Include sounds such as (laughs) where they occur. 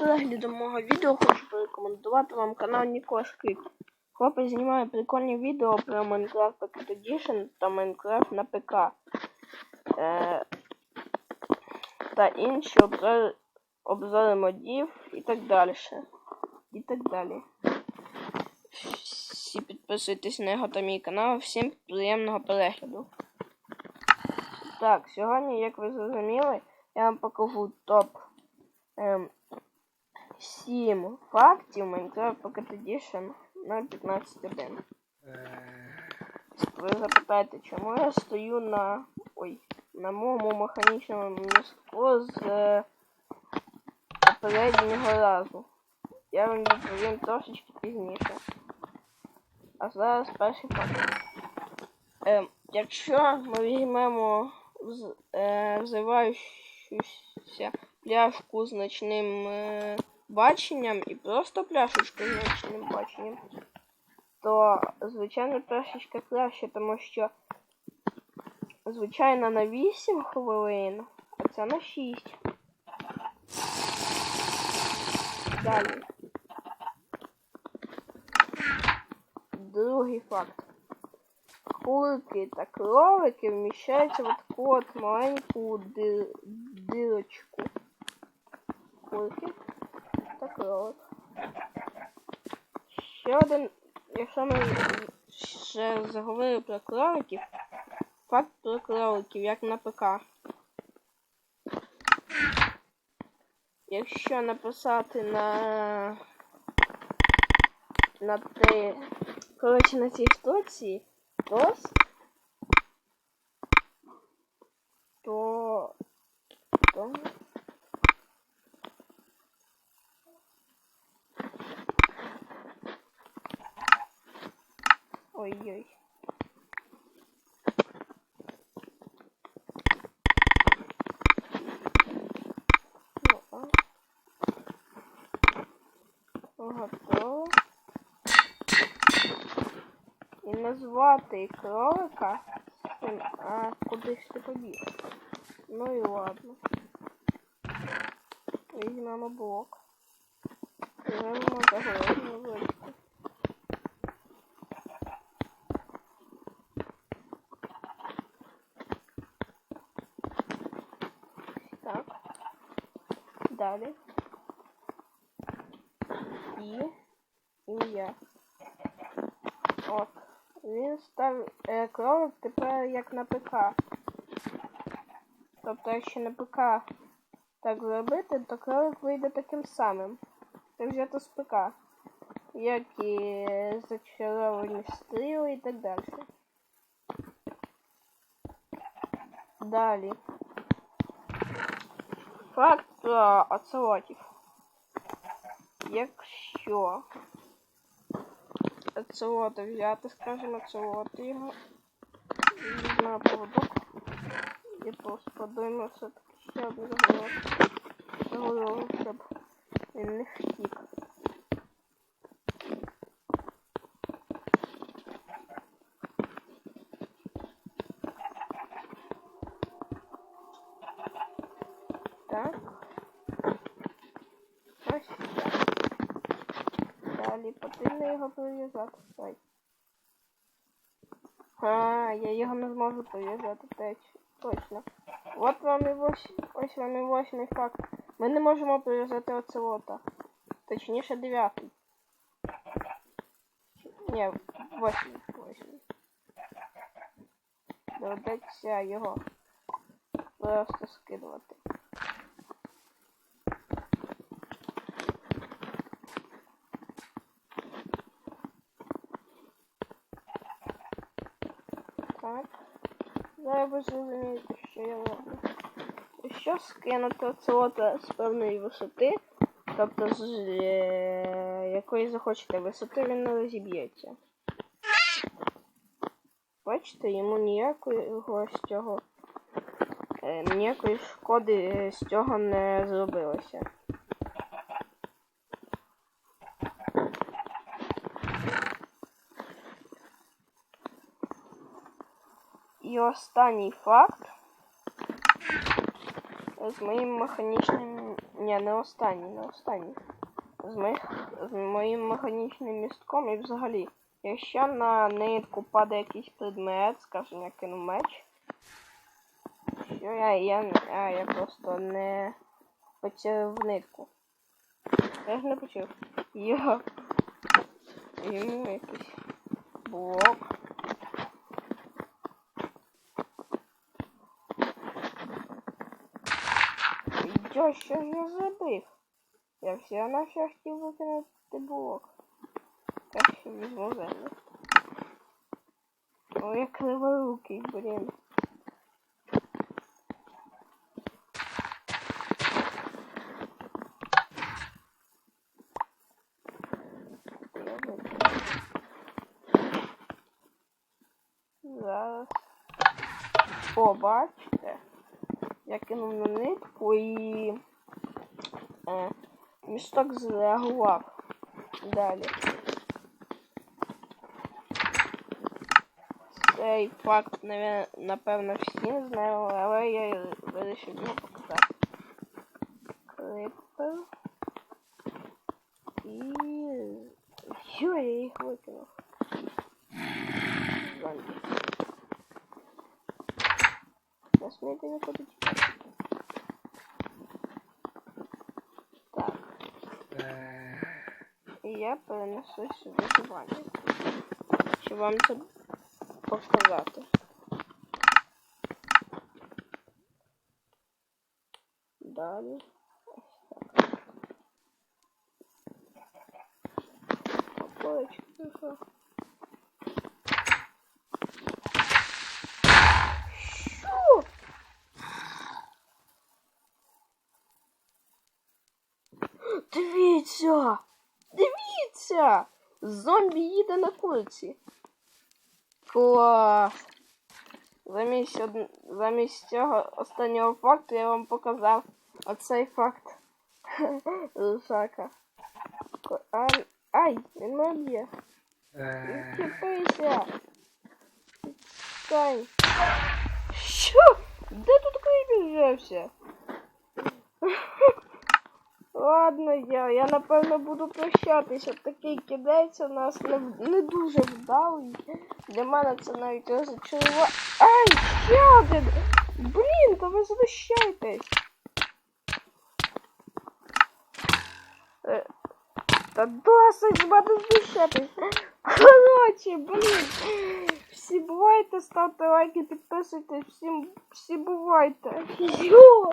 переглядом мого відео хочу порекомендувати вам канал Ніколас Кріп. Хлопець знімає прикольні відео про Minecraft Pocket Edition та Minecraft на ПК. Е, та інші обзори, обзори модів і так далі. І так далі. Всі підписуйтесь на його та мій канал. Всім приємного перегляду. Так, сьогодні, як ви зрозуміли, я вам покажу топ ем, 7 фактів Minecraft Pocket Edition на 15.1. Ви запитаєте, чому я стою на. Ой, на моєму механічному містку з е, попереднього разу. Я вам відповім трошечки пізніше. А зараз перший факт. Е, якщо ми візьмемо вз- е, взиваючуся пляшку з значним е, баченням і просто пляшечку з значним баченням, то звичайно пляшечка краще, тому що звичайно на 8 хвилин, а це на 6. Далі. Другий факт. Курки та кролики вміщаються в таку от маленьку ди- дирочку. Курки та. Ще один, якщо ми ще заговорили про кроликів, факт про кроликів, як на ПК. Якщо написати на на те, коротше, на цій штуці тост, то, то Ой-ой. Готово. І назвати кролика. А куди ж ти побіг? Ну і ладно. Візьмемо блок. Візьмемо загородну вишку. Так. Далі. І ім'я. От. Він став е, кролик тепер як на ПК. Тобто, якщо на ПК так зробити, то кролик вийде таким самим. Це взято з ПК. Як і зачаровані стріли і так далі. Далі. Факт про оцелотів. Якщо оцелота взяти, скажімо, оцелоти його на поводок і просто подивимося, все-таки ще одну заголовку. Заголовку, щоб він не втік. Так. Ось так. Далі потрібно його прив'язати. А, я його не зможу прив'язати теч- точно. От вам і вось, ось вам і восьмий факт. Ми не можемо прив'язати оцелота. Точніше дев'ятий. Ні, восьмий, восьмий. Доведеться його просто скидувати. Так. Зараз ви зрозумієте, що я роблю. Якщо скинути оцелота з певної висоти, тобто з е, якої захочете висоти, він не розіб'ється. Бачите, йому ніякого з цього е, ніякої шкоди е, з цього не зробилося. І останній факт. з моїм механічним. Ні, не останній, не останній. З, моїх... з моїм механічним містком і взагалі. Якщо на нитку падає якийсь предмет, скажімо, я кину меч. Що я, я, а, я просто не почав в нитку. Я ж не почав. Я йому якийсь блок. Що ж я забив? Я все на все хотів викинути блок. Так що візьму землю. Ой, я криворукий, блін. Зараз. О, бачите? Я кинув на нитку і е, місток зреагував. Далі. Цей факт, напевно, всі знали, але я вирішив його показати. Крипер. І... Що, я їх викинув? Зомбі. Не смійте нікуди тікати. Так. І я перенесу сюди виживання. Щоб вам це показати. Далі. Що? Дивіться! Дивіться! Зомбі їде на курці. Клас! Замість, од... Замість цього останнього факту я вам показав оцей факт. (laughs) Лишака. Ко- Ай, він мене б'є. Відчепися. Стань. Що? Де тут кріпер взявся? Ладно, я, я напевно буду прощатися. Такий кидається у нас не, не дуже вдалий. Для мене це навіть розочарува. Ай, ще один! Блін, та ви знущайтесь. Е, Та досить мене знущатись. Коротше, блін. Всі бувайте, ставте лайки, підписуйтесь, всім всі бувайте. Йо!